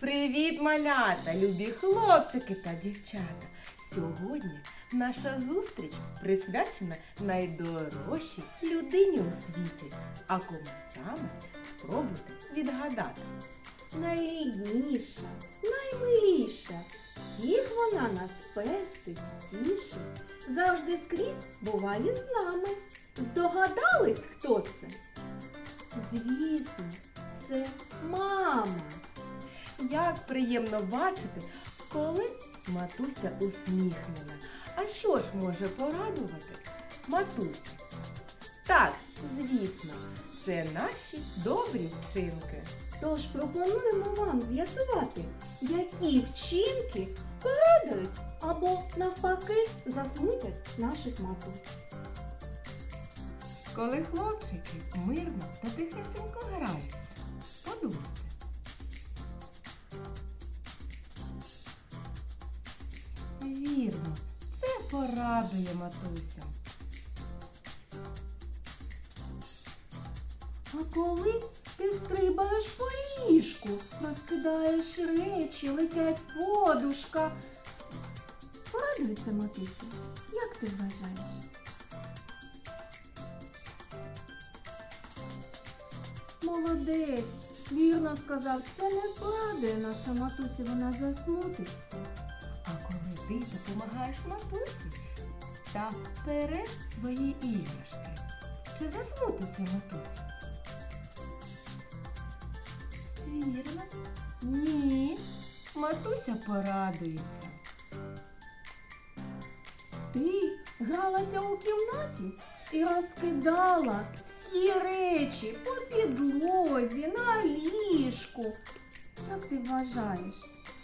Привіт, малята, любі хлопчики та дівчата. Сьогодні наша зустріч присвячена найдорожчій людині у світі. А кому саме спробуйте відгадати. Найрідніша, наймиліша, всіх вона нас пестить, тішить, завжди скрізь буває з нами. Здогадались, хто це? Звісно, це мама. Як приємно бачити, коли матуся усміхнена. А що ж може порадувати матусю? Так, звісно, це наші добрі вчинки. Тож пропонуємо вам з'ясувати, які вчинки порадують або навпаки засмутять наших матусь. Коли хлопчики мирно та тихесенько граються, подумайте. Порадує матуся. А коли ти стрибаєш по ліжку, розкидаєш речі, летять подушка. Порадується матуся. Як ти вважаєш? Молодець, вірно сказав, це не порадує наша матусі, вона засмутиться. Ти допомагаєш матусі та береш свої іграшки, чи засмутиться матуся? Вірно. Ні. Матуся порадується. Ти гралася у кімнаті і розкидала всі речі по підлозі, на ліжку. Як ти вважаєш,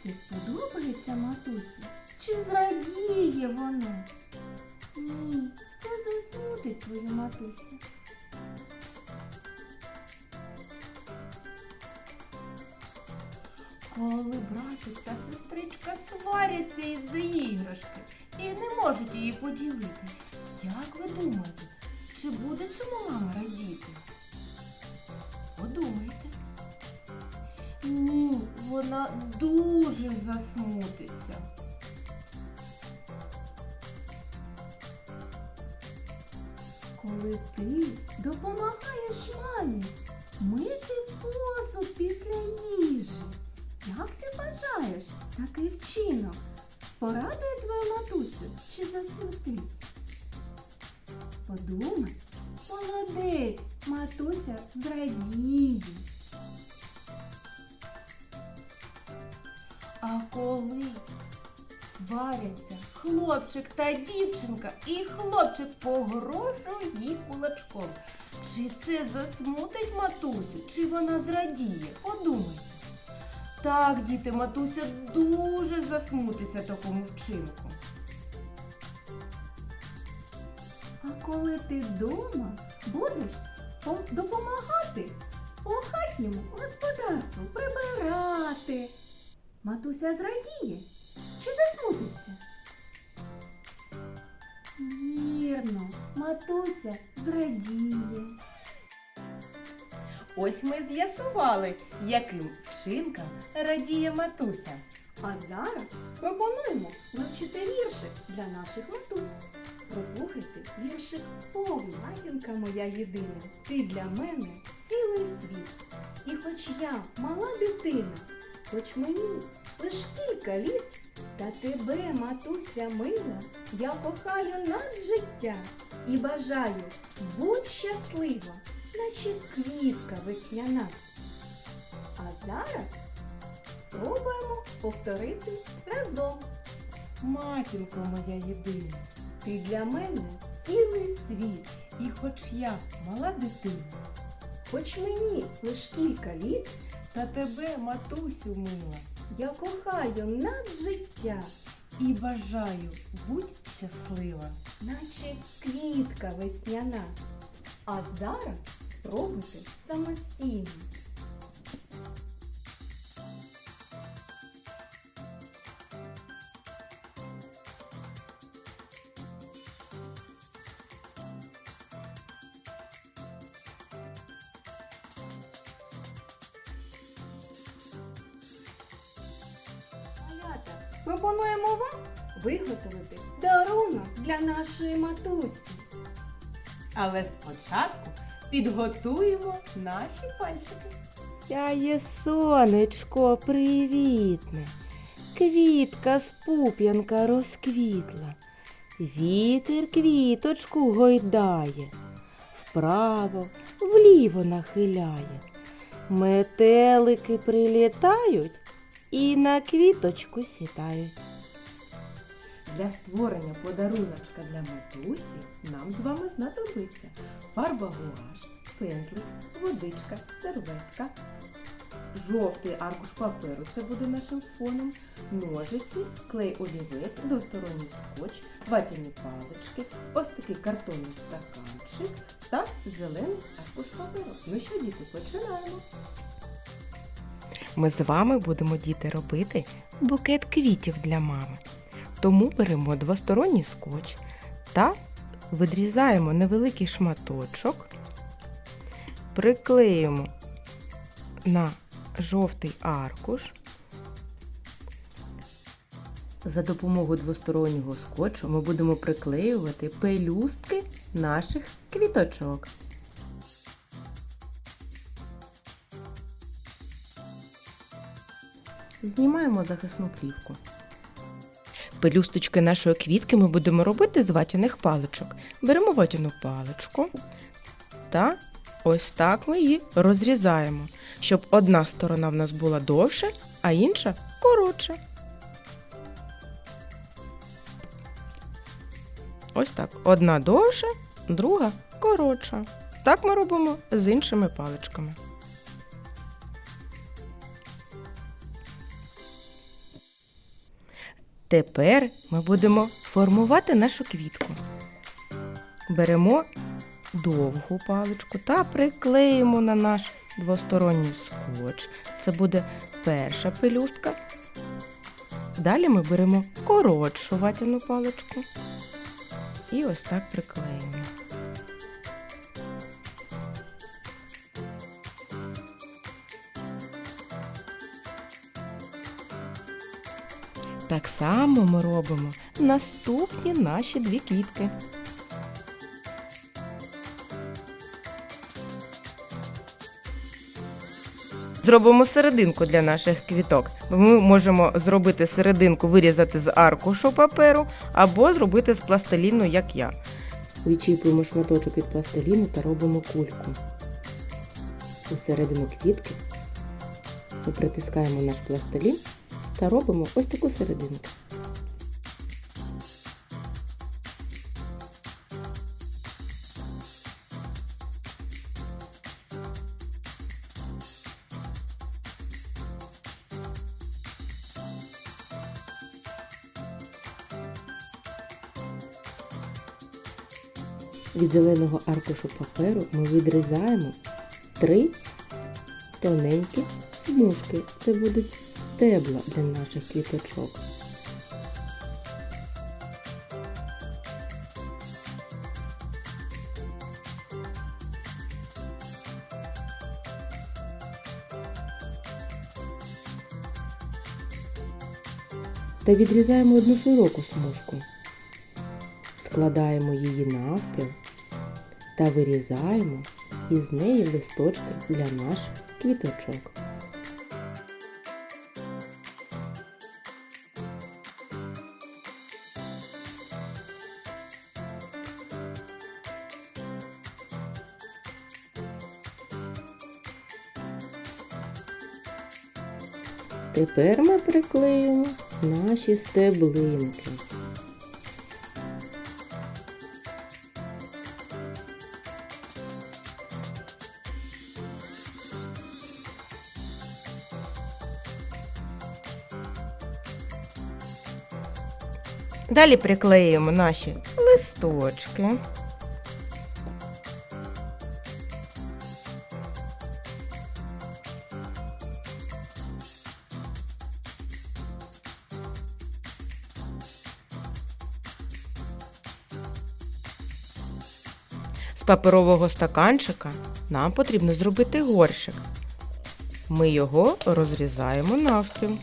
це сподобається матусі? Чи зрадіє вона? Ні, це засмутить твою матусю. Коли братик та сестричка сваряться із-за іграшки і не можуть її поділити, як ви думаєте, чи буде цьому мама радіти? Подумайте. Ні, вона дуже засмутиться. Коли ти допомагаєш мамі мити посуд після їжі. Як ти вважаєш такий вчинок? Порадує твою матусю чи засмутить? Подумай, молодець, матуся зрадіє. А коли сваряться хлопчик та дівчинка, і хлопчик погрожує їй кулачком. Чи це засмутить матусю, чи вона зрадіє? Подумайте. Так, діти, матуся дуже засмутиться такому вчинку. А коли ти вдома будеш допомагати по хатньому господарству прибирати, матуся зрадіє чи засмутиться? Вірно, матуся зрадіє. Ось ми з'ясували, яким вчинкам радіє матуся. А зараз пропонуємо навчити віршик для наших матусь. Прослухайте віршик повний. Матінка моя єдина, ти для мене цілий світ. І хоч я мала дитина, хоч мені лиш кілька літ, та тебе, матуся мила, я кохаю над життя і бажаю будь щаслива, наче квітка весняна. А зараз Спробуємо повторити разом. Матінко моя єдина, Ти для мене цілий світ, і хоч я мала дитина, хоч мені лиш кілька літ, та тебе, матусю мила, я кохаю над життя, і бажаю будь щаслива. наче квітка весняна. А зараз спробуйте самостійно. Пропонуємо вам виготовити дарунок для нашої матусі. Але спочатку підготуємо наші пальчики. Сяє сонечко привітне, квітка з пуп'янка розквітла, вітер квіточку гойдає, вправо, вліво нахиляє. Метелики прилітають і на квіточку сідають. Для створення подаруночка для матусі нам з вами знадобиться фарба гуаш, пензлик, водичка, серветка, жовтий аркуш паперу, це буде нашим фоном, ножиці, клей олівець, двосторонній скотч, ватяні палички, ось такий картонний стаканчик та зелений аркуш паперу. Ну що, діти, починаємо. Ми з вами будемо діти робити букет квітів для мами. Тому беремо двосторонній скотч та відрізаємо невеликий шматочок, приклеїмо на жовтий аркуш. За допомогою двостороннього скотчу ми будемо приклеювати пелюстки наших квіточок. Знімаємо захисну плівку. Пелюсточки нашої квітки ми будемо робити з ватяних паличок. Беремо ватяну паличку та ось так ми її розрізаємо, щоб одна сторона в нас була довше, а інша коротша. Ось так. Одна довша, друга коротша. Так ми робимо з іншими паличками. Тепер ми будемо формувати нашу квітку. Беремо довгу паличку та приклеїмо на наш двосторонній скотч. Це буде перша пелюстка. Далі ми беремо коротшу ватяну паличку і ось так приклеїмо. Так само ми робимо наступні наші дві квітки. Зробимо серединку для наших квіток. Ми можемо зробити серединку, вирізати з аркушу паперу або зробити з пластиліну, як я. Відчіпуємо шматочок від пластиліну та робимо кульку. Усередину квітки ми притискаємо наш пластилін та робимо ось таку серединку. Від зеленого аркушу паперу ми відрізаємо три тоненькі смужки. Це будуть стебла для наших квіточок. Та відрізаємо одну широку смужку. Складаємо її навпіл та вирізаємо із неї листочки для наших квіточок. Тепер ми приклеїмо наші стеблинки. Далі приклеїмо наші листочки. Паперового стаканчика нам потрібно зробити горщик. Ми його розрізаємо навпіл.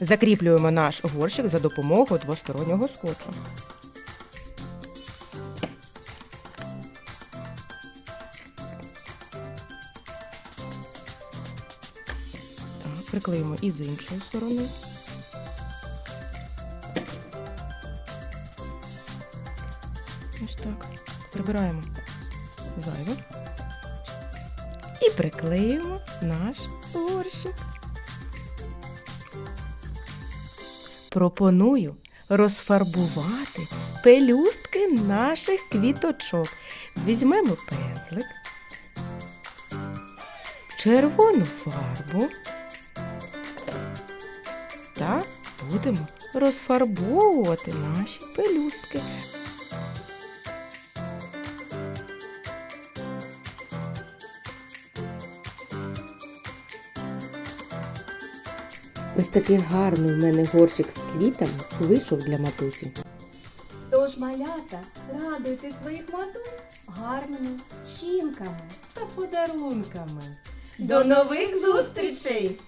Закріплюємо наш горщик за допомогою двостороннього скотчу. Так, приклеїмо і з іншої сторони. Прибираємо зайве. І приклеїмо наш горщик. Пропоную розфарбувати пелюстки наших квіточок. Візьмемо пензлик, червону фарбу та будемо розфарбовувати наші пелюстки. Ось такий гарний в мене горщик з квітами вийшов для матусі. Тож, малята, радуйте своїх матусь гарними вчинками та подарунками. До нових зустрічей!